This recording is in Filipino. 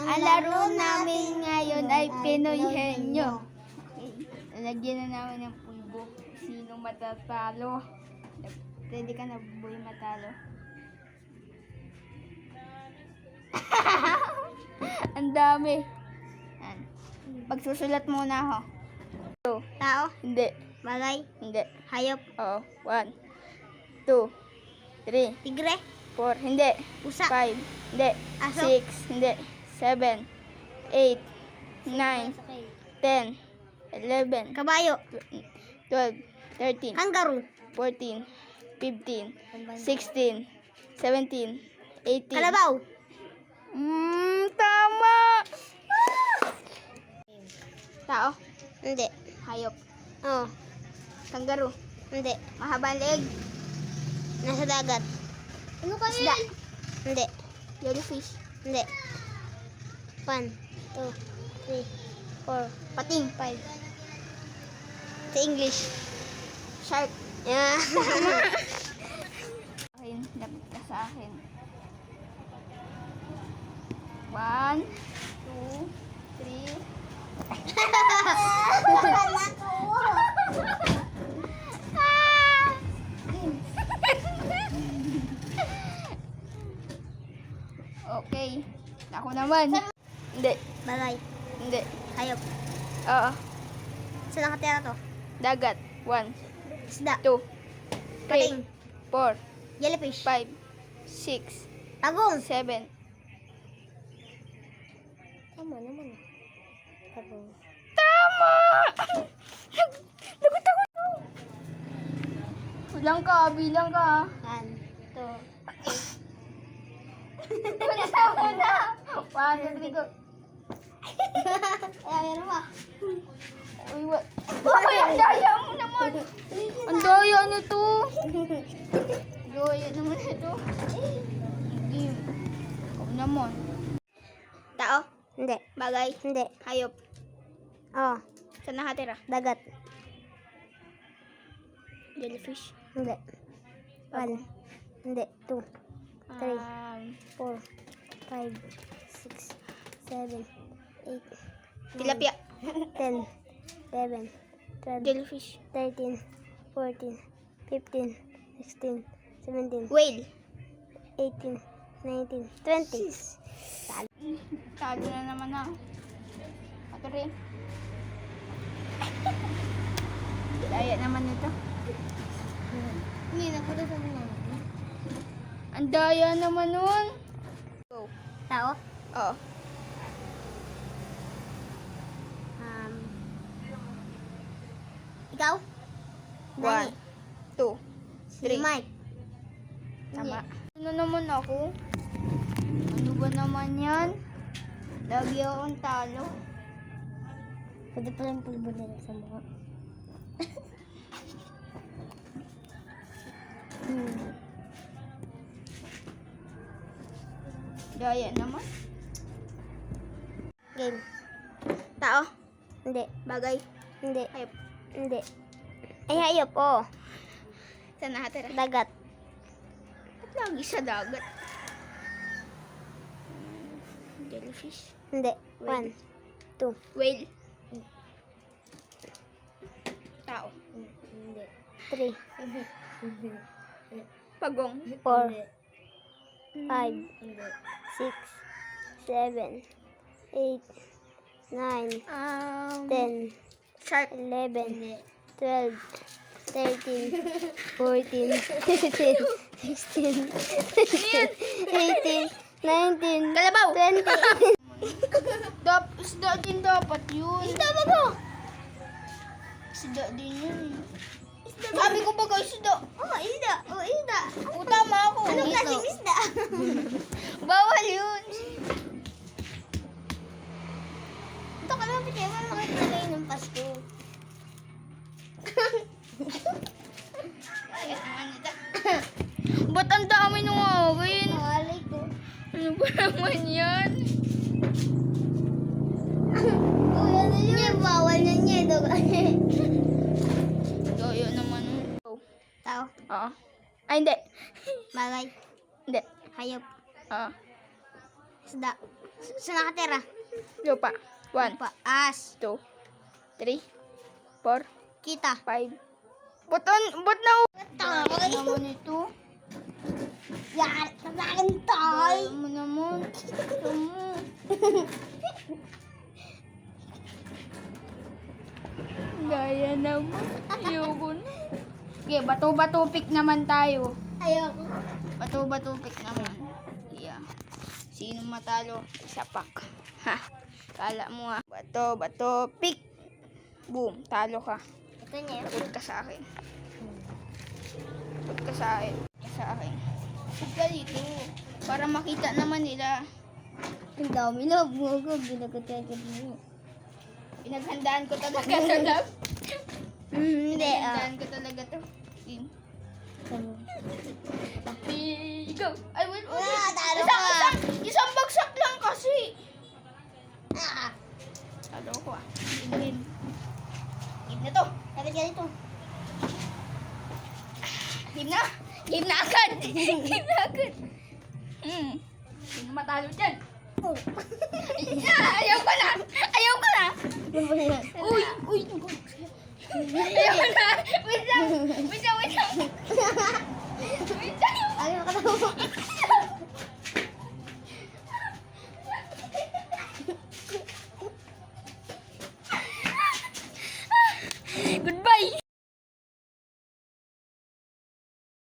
Ang laro namin ngayon ay Pinoy Henyo. Lalagyan na namin ng pulbo. Sino matatalo? Pwede ka na boy matalo. Ang dami. Yan. Pagsusulat muna ako. Two. Tao, Hindi. bagay, Hindi. hayop, Oo. One. Two. Three. tigre, Four. Hindi. pusa, Five. Hindi. Aso. Six. Hindi. Seven. Eight. Nine. Ten. Eleven. kabayo, Twelve. Thirteen. kangaroo, Fourteen. Fifteen. Sixteen. Seventeen. Eighteen. kalabaw, Mm, tama! Tao. hindi, Hayop. oh, Kangaroo. hindi, Mahabang leeg. nasa dagat, Ano ka isda, hindi, Jellyfish. hindi, one, two, three, four, Pating. five, sa English, Shark. yeah, akin, lapit ka sa akin. One, two, three. Ah! okay. Ako naman. Hindi. bagay, Hindi. hayop, Oo. saan nakatira to? Dagat. One, Isda, two, three, pating, four, jellyfish, five, six, agong, seven. tama naman, agong, Tama! Lagot ako to. Bilang ka, bilang ka. one, two, Wala mo na. One, two, three, go. Ay, meron pa, Uy, what? Uy, ang daya mo naman. Ang daya nito. Daya naman ito. Game. Ikaw naman. tao, hindi, Bagay. hindi, Hayop. oh, Saan nakatira? dagat, Jellyfish. hindi, one, hindi, two, Three. Um, four, five, six, seven, eight, tilapia. ten, eleven, twelve, Jellyfish. thirteen, fourteen, fifteen, sixteen, seventeen, Whale. eighteen, nineteen, twenty. Talo na naman ako. Ako rin. Daya naman ito. Hindi, napunta sa mga. Ang daya naman nun. Go. Tao? Oo. Um, ikaw? One, two, three. Mike. Tama. Ano naman ako? Ano ba naman yan? Lagi akong talo. Pwede pala yung pulbo nila sa mukha. hmm. Daya naman. Game. Tao. Hindi. Bagay. Hindi. Hayop. Hindi. Ay, hayop, oh. Saan nakatira? Dagat. Ba't lagi sa dagat? Jellyfish. Hindi. One. Two. Whale. Tao. Hindi. Three. Pagong. Four. Five. Six. Seven. Eight. Nine. Um, Ten. shark. Eleven. Twelve. Thirteen. Fourteen. Fifteen. Sixteen. Eighteen. Nineteen. Kalabaw. Twenty. Dap isda din dapat yun. Isda ba ko? Isda din yun. Sabi ko ba guys, isda? Oh, isda. Oh, isda. O, tama ako. Anong klaseng isda? Bawal yun. Ito ka lang, piti. Ano makikilay ng Pasko? Naman yan? Yan na yun. Bawal na niya. Ito Daya naman. Oh. Tao. Oo. Ay, hindi. Bagay. Hindi. Hayop. Oo. Isda. Sa nakatira. Lupa. One, Paas. two, three, four, Kita. five. Buton, but na Tay. naman ito. Yan. Sabakin tay. Alam mo naman. Ito mo. Gaya naman. Ayoko na. Okay, bato-bato pick naman tayo. Ayoko. Bato-bato pick naman. Yeah. Sino matalo? Isa pak. Ha. Kala mo ah. Bato, bato, pick. Boom. Talo ka. Ito niya. Lagot ka sa akin. Lagot ka sa akin. Sa akin. Ka dito. Para makita naman nila. Ang dami na. Bugog. Ginagod-gagod mo. Pinaghandaan ko talaga to, love. Hindi ah. Pinaghandaan ko talaga to. Game. Go! Ay, wait, wait. Ah, talo ka. isang, isang bagsak lang kasi. Ah. Talo ko ah. Game. Game na to. Dapat ganito. Game na. Game na agad. Game na agad. Hmm. Sino matalo dyan? Ayaw ko na. Ayaw ko na. Uy, uy. Ayaw na. Wait lang. Wait lang,